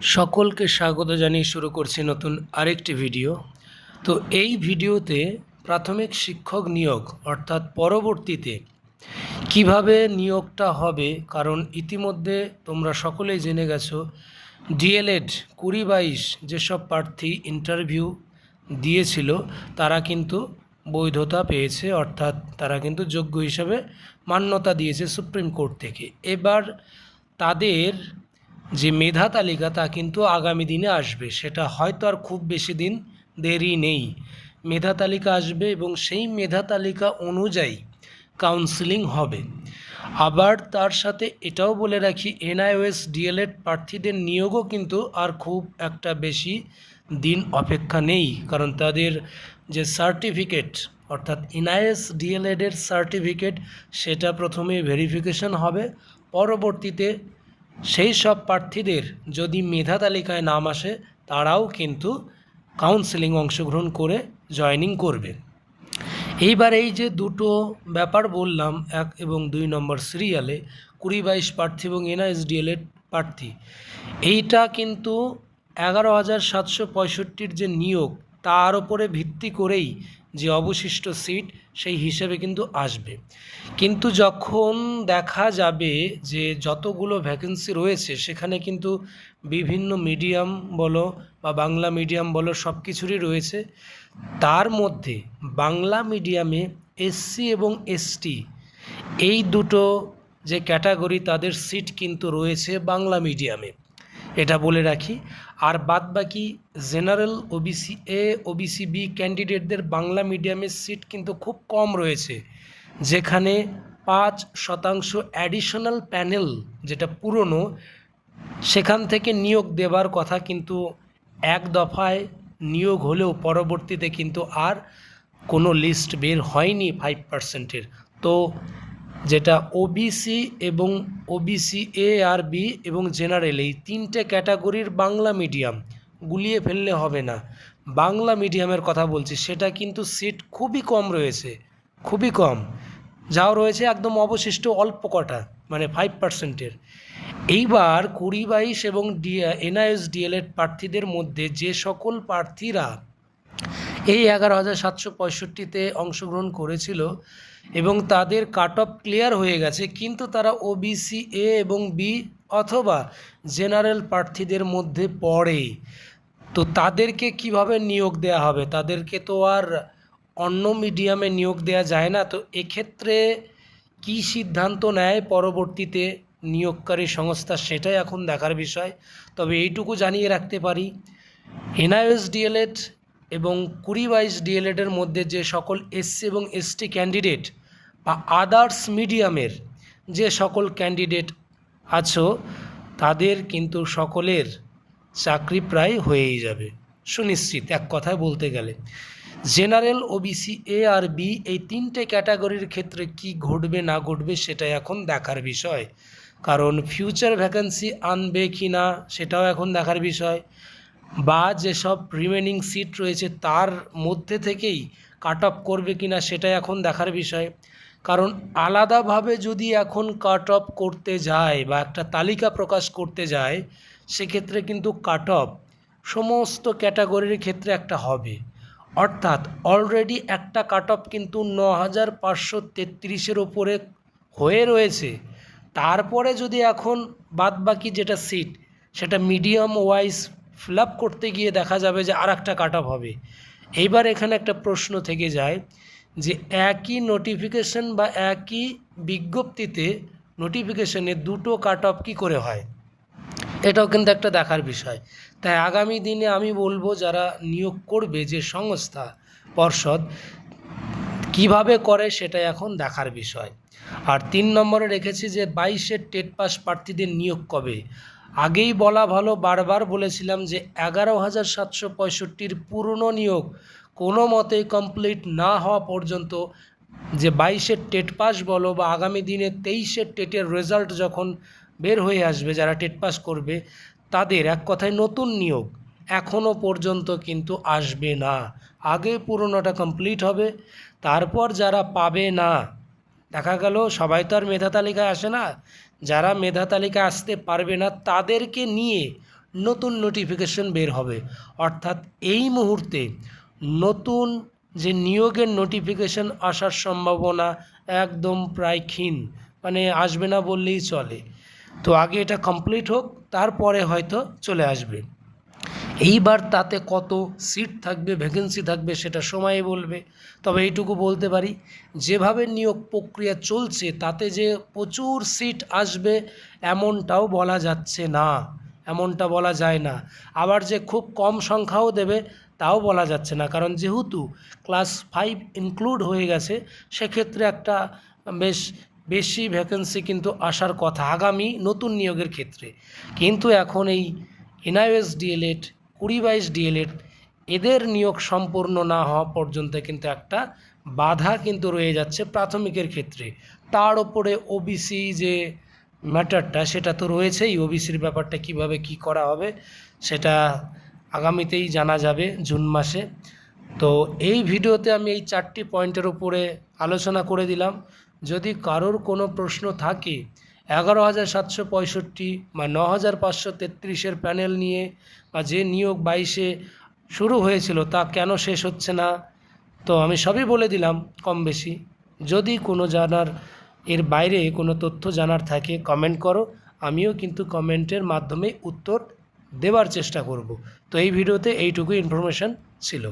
সকলকে স্বাগত জানিয়ে শুরু করছি নতুন আরেকটি ভিডিও। তো এই ভিডিওতে প্রাথমিক শিক্ষক নিয়োগ, অর্থাৎ পরবর্তীতে কীভাবে নিয়োগটা হবে, কারণ ইতিমধ্যে তোমরা সকলেই জেনে গেছো, ডিএলএড কুড়ি বাইশ যেসব প্রার্থী ইন্টারভিউ দিয়েছিল, তারা কিন্তু বৈধতা পেয়েছে, অর্থাৎ তারা কিন্তু যোগ্য হিসাবে মান্যতা দিয়েছে সুপ্রিম কোর্ট থেকে। এবার তাদের যে মেধা তালিকা তা কিন্তু আগামী দিনে আসবে, সেটা হয়তো আর খুব বেশি দিন দেরি নেই। মেধা তালিকা আসবে এবং সেই মেধা তালিকা অনুযায়ী কাউন্সিলিং হবে। আবার তার সাথে এটাও বলে রাখি, এনআইওএস, ডিএলএড প্রার্থীদের নিয়োগও কিন্তু আর খুব একটা বেশি দিন অপেক্ষা নেই, কারণ তাদের যে সার্টিফিকেট অর্থাৎ এনআইএস ডিএলএডের সার্টিফিকেট সেটা প্রথমে ভেরিফিকেশন হবে, পরবর্তীতে সেই সব প্রার্থীদের যদি মেধা তালিকায় নাম আসে, তারাও কিন্তু কাউন্সেলিং অংশগ্রহণ করে জয়েনিং করবে। এইবার এই যে দুটো ব্যাপার বললাম, এক এবং দুই নম্বর সিরিয়ালে কুড়ি বাইশ প্রার্থী এবং এনআইএসডিএলের প্রার্থী, এইটা কিন্তু এগারো হাজার সাতশো পঁয়ষট্টির যে নিয়োগ, তার ওপরে ভিত্তি করেই যে অবশিষ্ট সিট সেই হিসেবে কিন্তু আসবে। কিন্তু যখন দেখা যাবে যে যতগুলো ভ্যাকেন্সি রয়েছে, সেখানে কিন্তু বিভিন্ন মিডিয়াম বলো বা বাংলা মিডিয়াম বলো সব কিছুরই রয়েছে। তার মধ্যে বাংলা মিডিয়ামে এসসি এবং এসটি এই দুটো যে ক্যাটাগরি তাদের সিট কিন্তু রয়েছে বাংলা মিডিয়ামে এটা বলে রাখি। আর বাদবাকি general OBC A OBC B ক্যান্ডিডেটদের Bangla মিডিয়ামের সিট কিন্তু খুব কম রয়েছে, যেখানে পাঁচ শতাংশ অ্যাডিশনাল প্যানেল যেটা পুরনো, সেখান থেকে নিয়োগ দেবার কথা কিন্তু এক দফায় নিয়োগ হলেও পরবর্তীতে কিন্তু আর কোনো লিস্ট বের হয়নি ফাইভ পার্সেন্টের তো যেটা ওবিসি এবং ওবিসি এ আর বি এবং জেনারেল এই তিনটে ক্যাটাগরির বাংলা মিডিয়াম গুলিয়ে ফেললে হবে না। বাংলা মিডিয়ামের কথা বলছি, সেটা কিন্তু সিট খুবই কম রয়েছে, খুবই কম। যাও রয়েছে একদম অবশিষ্ট অল্প কটা মানে ফাইভ পার্সেন্টের এইবার কুড়ি বাইশ এবং ডি এনআইএস ডিএলএড প্রার্থীদের মধ্যে যে সকল প্রার্থীরা এই এগারো হাজার সাতশো পঁয়ষট্টিতে অংশগ্রহণ করেছিল এবং তাদের কাট অফ ক্লিয়ার হয়ে গেছে, কিন্তু তারা ওবিসি এ এবং বি অথবা জেনারেল প্রার্থীদের মধ্যে পড়ে। তো তাদেরকে কীভাবে নিয়োগ দেওয়া হবে? তাদেরকে তো আর অন্য মিডিয়ামে নিয়োগ দেওয়া যায় না। তো এক্ষেত্রে কী সিদ্ধান্ত নেয় পরবর্তীতে নিয়োগকারী সংস্থা সেটাই এখন দেখার বিষয়। তবে এইটুকু জানিয়ে রাখতে পারি, এনআইএস ডিএলএড এবং কুড়ি বাইশ ডিএলএডের মধ্যে যে সকল এসসি এবং এসটি ক্যান্ডিডেট বা আদার্স মিডিয়ামের যে সকল ক্যান্ডিডেট আছো, তাদের কিন্তু সকলের চাকরি প্রায় হয়েই যাবে। সুনিশ্চিত, এক কথায় বলতে গেলে। জেনারেল ওবিসি এ আর বি এই তিনটে ক্যাটাগরির ক্ষেত্রে কি ঘটবে, না ঘটবে, সেটা এখন দেখার বিষয়। কারণ ফিউচার ভ্যাকেন্সি আনবে কি না, সেটাও এখন দেখার বিষয়। বা যেসব রিমেনিং সিট রয়েছে, তার মধ্যে থেকেই কাট অফ করবে কি না সেটা এখন দেখার বিষয়। কারণ আলাদাভাবে যদি এখন কাট অফ করতে যায় বা একটা তালিকা প্রকাশ করতে যায়, সেক্ষেত্রে কিন্তু কাট অফ সমস্ত ক্যাটাগরির ক্ষেত্রে একটা হবে। অর্থাৎ অলরেডি একটা কাট অফ কিন্তু ন হাজার পাঁচশো তেত্রিশের ওপরে হয়ে রয়েছে। তারপরে যদি এখন বাদবাকি যেটা সিট সেটা মিডিয়াম ওয়াইজ ফিল করতে গিয়ে দেখা যাবে যে আর একটা কাট অফ হবে। এইবার এখানে একটা প্রশ্ন থেকে যায় যে একই নোটিফিকেশন বা একই বিজ্ঞপ্তিতে নোটিফিকেশনে দুটো কাট অফ কী করে হয়? এটাও কিন্তু একটা দেখার বিষয়। তাই আগামী দিনে আমি বলব যারা নিয়োগ করবে যে সংস্থা, পর্ষদ, কীভাবে করে সেটা এখন দেখার বিষয়। আর তিন নম্বরে রেখেছি যে বাইশের টেট পাস প্রার্থীদের নিয়োগ কবে? আগেই বলা ভালো, বারবার বলেছিলাম যে এগারো হাজার সাতশো পঁয়ষট্টির পুরনো নিয়োগ কোনো মতে কমপ্লিট না হওয়া পর্যন্ত যে বাইশের টেট পাস বলো বা আগামী দিনে তেইশের টেটের রেজাল্ট যখন বের হয়ে আসবে, যারা টেট পাস করবে, তাদের এক কথায় নতুন নিয়োগ এখনও পর্যন্ত কিন্তু আসবে না। আগে পুরোনোটা কমপ্লিট হবে, তারপর যারা পাবে না, দেখা গেল সবাই তো আর মেধা তালিকায় আসে না। যারা মেধা তালিকায় আসতে পারবে না, তাদেরকে নিয়ে নতুন নোটিফিকেশন বের হবে। অর্থাৎ এই মুহূর্তে নতুন যে নিয়োগের নোটিফিকেশন আসার সম্ভাবনা একদম প্রায় ক্ষীণ। মানে আসবে না বললেই চলে। তো আগে এটা কমপ্লিট হোক, তারপরে হয়তো চলে আসবে। এইবার তাতে কত সিট থাকবে ভ্যাকেন্সি থাকবে সেটা সময় বলবে। তবে এইটুকু বলতে পারি, যেভাবে নিয়োগ প্রক্রিয়া চলছে, তাতে যে প্রচুর সিট আসবে, এমনটাও বলা যাচ্ছে না। এমনটা বলা যায় না। আবার যে খুব কম সংখ্যাও দেবে তাও বলা যাচ্ছে না। কারণ যেহেতু ক্লাস ফাইভ ইনক্লুড হয়ে গেছে, সেক্ষেত্রে একটা বেশ বেশি ভ্যাকেন্সি কিন্তু আসার কথা আগামী নতুন নিয়োগের ক্ষেত্রে। কিন্তু এখন এই এনআইএস ডিএলএড কুড়ি বাইশ ডিএলএড এদের নিয়োগ সম্পূর্ণ না হওয়া পর্যন্ত কিন্তু একটা বাধা কিন্তু রয়ে যাচ্ছে প্রাথমিকের ক্ষেত্রে। তার ওপরে ওবিসি যে ম্যাটারটা সেটা তো রয়েছেই। ওবিসির ব্যাপারটা কীভাবে কি করা হবে, সেটা আগামীতেই জানা যাবে জুন মাসে। তো এই ভিডিওতে আমি এই চারটি পয়েন্টের উপরে আলোচনা করে দিলাম। যদি কারোর কোনো প্রশ্ন থাকে, এগারো হাজার সাতশো পঁয়ষট্টি বা ন হাজার পাঁচশো তেত্রিশের প্যানেল নিয়ে বা যে নিয়োগ বাইশে শুরু হয়েছিল তা কেন শেষ হচ্ছে না, তো আমি সবই বলে দিলাম কম বেশি। যদি কোনো জানার এর বাইরে কোনো তথ্য জানার থাকে, কমেন্ট করো। আমিও কিন্তু কমেন্টের মাধ্যমে উত্তর দেওয়ার চেষ্টা করব। তো এই ভিডিওতে এইটুকু ইনফরমেশান ছিল।